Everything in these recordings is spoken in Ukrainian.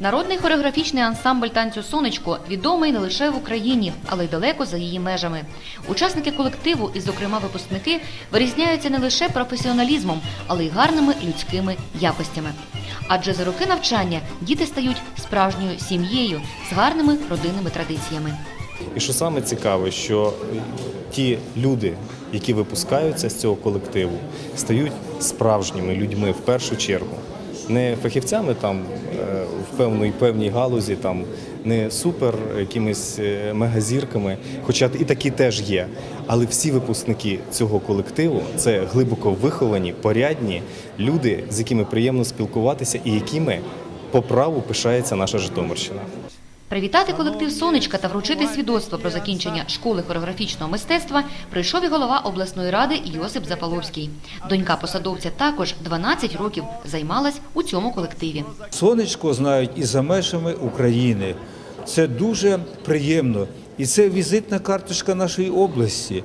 Народний хореографічний ансамбль танцю Сонечко відомий не лише в Україні, але й далеко за її межами. Учасники колективу, і, зокрема, випускники, вирізняються не лише професіоналізмом, але й гарними людськими якостями. Адже за роки навчання діти стають справжньою сім'єю з гарними родинними традиціями. І що саме цікаве, що ті люди, які випускаються з цього колективу, стають справжніми людьми в першу чергу. Не фахівцями там е, в певної певній галузі, там не супер якимись е, мегазірками, хоча і такі теж є. Але всі випускники цього колективу це глибоко виховані, порядні люди, з якими приємно спілкуватися і якими по праву пишається наша Житомирщина. Привітати колектив Сонечка та вручити свідоцтво про закінчення школи хореографічного мистецтва прийшов і голова обласної ради Йосип Запаловський. Донька посадовця також 12 років займалась у цьому колективі. Сонечко знають і за межами України. Це дуже приємно. І це візитна карточка нашої області.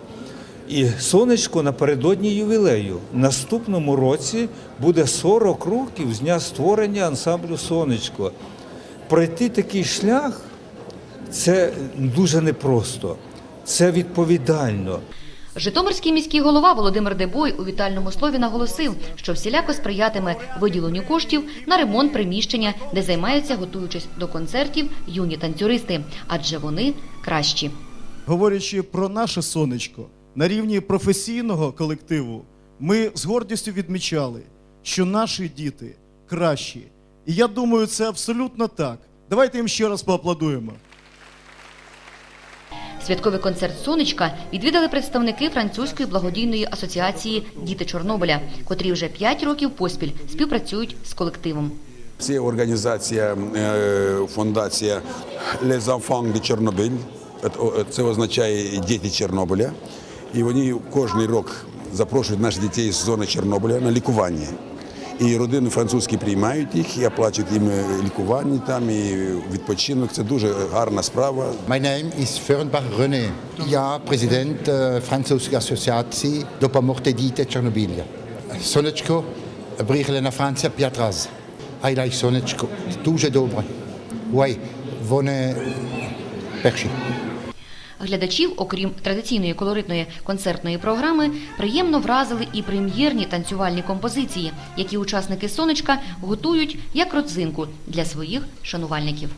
І сонечко напередодні ювілею. Наступному році буде 40 років з дня створення ансамблю Сонечко. Пройти такий шлях це дуже непросто, це відповідально. Житомирський міський голова Володимир Дебой у вітальному слові наголосив, що всіляко сприятиме виділенню коштів на ремонт приміщення, де займаються, готуючись до концертів, юні танцюристи, адже вони кращі. Говорячи про наше сонечко на рівні професійного колективу, ми з гордістю відмічали, що наші діти кращі. І я думаю, це абсолютно так. Давайте їм ще раз поаплодуємо. Святковий концерт Сонечка відвідали представники французької благодійної асоціації Діти Чорнобиля, котрі вже 5 років поспіль співпрацюють з колективом. Це організація, е, фундація Les Enfants de Чорнобиль. Це означає діти Чорнобиля. І вони кожен рік запрошують наших дітей з зони Чорнобиля на лікування. І родини французькі приймають їх і оплачують їм лікування там і відпочинок. Це дуже гарна справа. My name is Fernbach René. Я президент е, французької асоціації допомогти діти Чорнобиля. Сонечко приїхали на Францію п'ять разів. Like сонечко. Дуже добре. Ой, вони перші. Глядачів, окрім традиційної колоритної концертної програми, приємно вразили і прем'єрні танцювальні композиції, які учасники сонечка готують як родзинку для своїх шанувальників.